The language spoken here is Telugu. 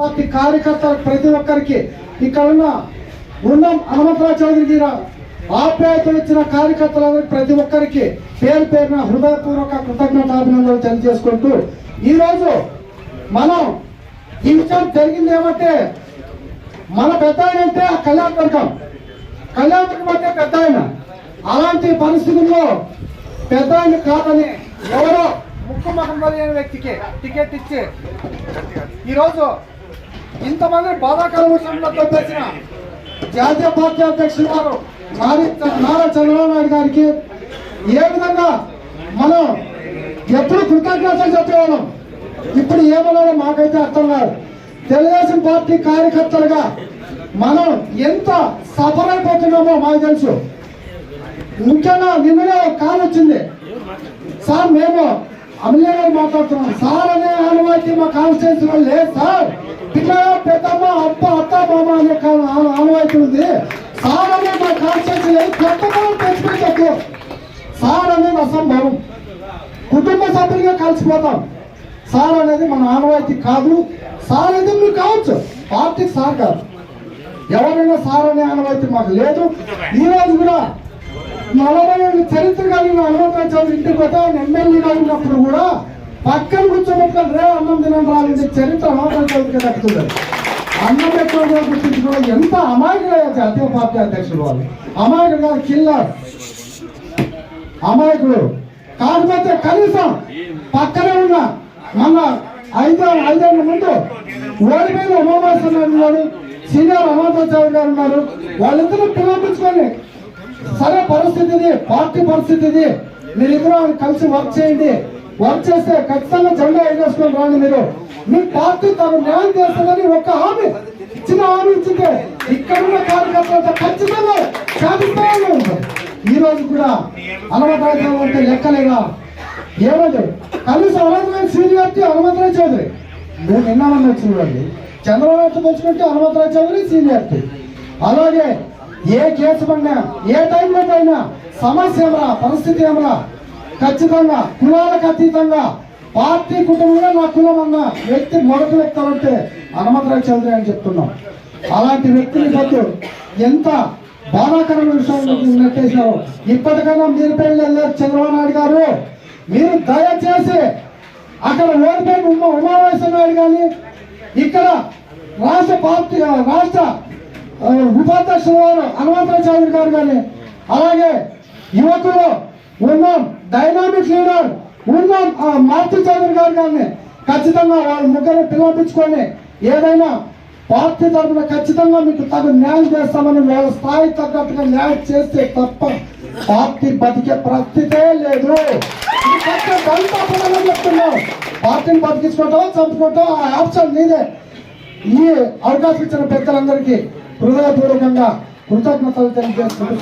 పార్టీ కార్యకర్తలు ప్రతి ఒక్కరికి ఇక్కడ ఉన్న ఉన్న హనుమంతరావు చౌదరికి ఆప్యాయతలు ఇచ్చిన కార్యకర్తలందరూ ప్రతి ఒక్కరికి పేరు పేరున హృదయపూర్వక కృతజ్ఞత అభినందనలు తెలియజేసుకుంటూ ఈరోజు మనం ఈ విషయం జరిగింది ఏమంటే మన పెద్ద అంటే ఆ కళ్యాణ వర్గం. కళ్యాణ వర్గం అంటే పెద్ద ఆయన. అలాంటి పరిస్థితుల్లో పెద్ద ఆయన కాదని ఎవరో ముక్కు ముఖం తెలియని వ్యక్తికి టికెట్ ఇచ్చి ఈరోజు ఇంతమంది బాధాకర విషయంలో జాతీయ పార్టీ అధ్యక్షులు వారు నారి నారా చంద్రబాబు నాయుడు గారికి ఏ విధంగా మనం ఎప్పుడు కృతజ్ఞతలు చెప్పేవాళ్ళం? ఇప్పుడు ఏమన్నారో మాకైతే అర్థం కాదు. తెలుగుదేశం పార్టీ కార్యకర్తలుగా మనం ఎంత సఫర్ అయిపోతున్నామో మాకు తెలుసు. ముఖ్యంగా నిన్ననే కాల్ వచ్చింది. సార్ మేము అమలే గారు మాట్లాడుతున్నాం. సార్ అనే ఆనవాయితీ మా కాన్స్టిట్యూన్సీలో లేదు సార్. బాబా అనే ఆనవాయితీ ఉంది. సార్ అనే మా కాన్స్టిట్యూన్సీ లేదు పెద్దమ్మ తెచ్చిపెట్టద్దు సార్ అనేది అసంభవం. కుటుంబ సభ్యులుగా కలిసిపోతాం. సార్ అనేది మన ఆనవాయితీ కాదు. సార్ అనేది మీరు కావచ్చు. పార్టీకి సార్ కాదు. ఎవరైనా సార్ అనే ఆనవాయితీ మాకు లేదు. ఈ రోజు కూడా నలభై ఏళ్ళు చరిత్ర కలిగిన హనుమంతరావు చౌదరి ఇంటికి పోతే ఆయన ఎమ్మెల్యేగా ఉన్నప్పుడు కూడా పక్కన కూర్చోబెట్టుకొని రే అన్నం తినని రాలేదు చరిత్ర హనుమంతరావు చౌదరికి దక్కుతుంది అన్నం గుర్తించుకోవడం ఎంత అమాయకులయ్యా జాతీయ పార్టీ అధ్యక్షుడు వాళ్ళు. అమాయకుడు కాదు కిల్లర్. అమాయకుడు కాకపోతే కనీసం పక్కనే ఉన్న మన ఐదు ఐదేళ్ళ ముందు ఓడిపోయిన ఉమామేశ్వర నాయుడు ఉన్నారు సీనియర్ అమర్నాథ్ గారు ఉన్నారు. వాళ్ళిద్దరూ పిలిపించుకొని సరే పరిస్థితి ఇది పార్టీ పరిస్థితి ఇది మీరిద్దరూ కలిసి వర్క్ చేయండి. వర్క్ చేస్తే ఖచ్చితంగా జెండా ఎగేసుకొని రాండి మీరు. మీ పార్టీ తను న్యాయం చేస్తుందని ఒక హామీ ఇచ్చిన హామీ ఇచ్చిందే ఇక్కడ ఉన్న కార్యకర్తలతో ఖచ్చితంగా సాధిస్తామని ఉంటారు ఈ రోజు కూడా హనుమంతరావు అంటే లెక్కలేదా? ఏమది. కనీసం హనుమంతరావు సీనియారిటీ హనుమంతరావు చౌదరి. నేను నిన్నామన్నా చూడండి చంద్రబాబు తెచ్చుకుంటే హనుమంతరావు చౌదరి సీనియారిటీ అలాగే ఏ కేసు పడినా ఏ టైంలో పైనా సమస్య ఏమరా పరిస్థితి ఏమరా ఖచ్చితంగా కులాలకు అతీతంగా పార్టీ కుటుంబంలో నా కులం అన్న వ్యక్తి మొదటి వ్యక్తాలంటే హనుమంతరావు చౌదరి అని చెప్తున్నాం. అలాంటి వ్యక్తిని పొద్దు ఎంత బాధాకరమైన విషయం నెట్టేశారు ఇప్పటికైనా మీరు పెళ్ళి వెళ్ళారు చంద్రబాబు నాయుడు గారు. మీరు దయచేసి అక్కడ ఓడిపోయిన ఉమా ఉమావేశ్వర నాయుడు కానీ ఇక్కడ రాష్ట్ర పార్టీ రాష్ట్ర ఆ, ఉపాధ్యక్షుల వారు హనుమంతరావు చౌదరి గారు కానీ అలాగే యువకులు ఉన్నాం డైనామిక్ లీడర్ ఉన్న ఆ, చౌదరి గారు కానీ ఖచ్చితంగా వాళ్ళ ముగ్గురు పిలిపించుకొని ఏదైనా పార్టీ తరఫున ఖచ్చితంగా మీకు తగు న్యాయం చేస్తామని వాళ్ళ స్థాయి తగ్గట్టుగా న్యాయం చేస్తే తప్ప పార్టీ బతికే ప్రస్తుతే లేదు. ఇది చెప్తున్నాం. పార్టీని బతికించుకోవటం చంపుకోవటం ఆ ఆప్షన్ నీదే ఈ అవకాశం ఇచ్చిన పెద్దలందరికీ హృదయపూర్వకంగా కృతజ్ఞతలు తెలియజేసుకుంటూ